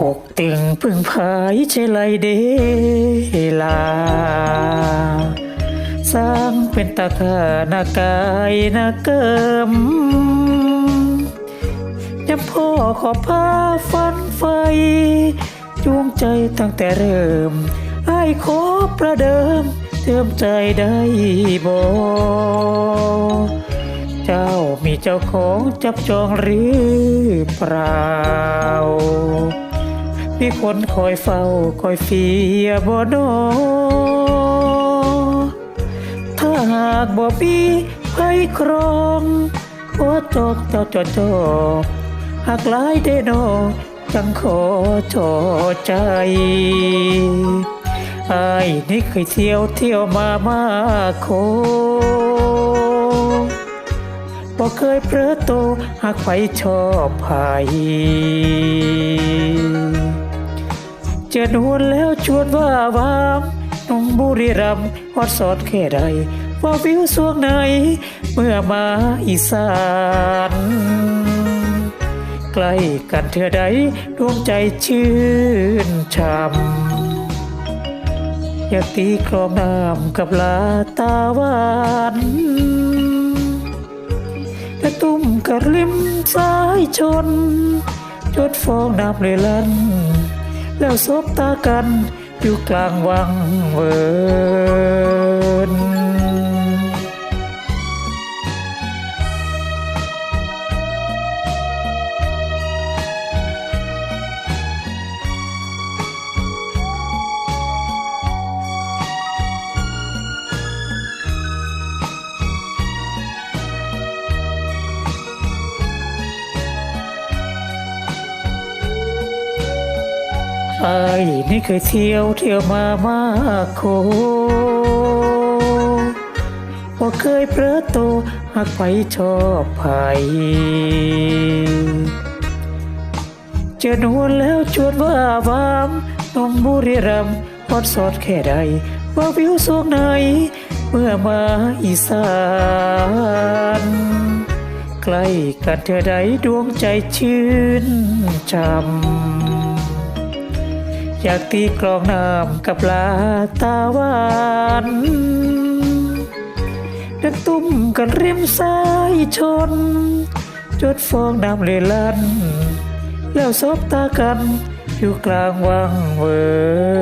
อกตึงพึ่งพายใช่ไรเดลา สร้างเป็นตาขานากายนาเกิมยังพ่อขอพาฟันไฟจูงใจตั้งแต่เริ่มไอ้ขอประเดิมเติมใจได้บ่เจ้ามีเจ้าของจับจองหรือเปล่า มีคนคอยเฝ้าคอยเฟียบ่นอถ้าหากบ่มีไผครองบ่จอกจ้าจอจอหากหลายได้นอจังขอจอใจอายนี่เคยเที่ยวเที่ยวมามาโคบ่เคยเพลอโตหากไปชอบไผ เจอนวนแล้วชวนว่าวามนุ่มบุรีรัมฮอดสอดแค่ใดว่าวิวสวงไหน เมื่อมาอีสานใกล้กันเธอใดดวงใจชื่นช่ำอยากตีคลองน้ำกับลาตาหวานกระตุ้มกระลิมสายชน จดฟองน้ำเลยลัน แล้วซบตากันอยู่กลางวังเวิน ไอ้นี่เคยเที่ยวเที่ยวมามากโคว่าเคยเพลอโตหากไปชอบไผเจอนวนแล้วชวนว่าวามนมบุรีรัมย์ฮอดสอดแค่ใดว่าวิวสวงไหน เมื่อมาอีสานใกล้กันเธอใดดวงใจชื่นช่ำ อยากตีกรองน้ำกับลาตาหวานดักตุ้มกันริมสายชน จดฟองน้ำเลยลัน แล้วซบตากันอยู่กลางวังเวิน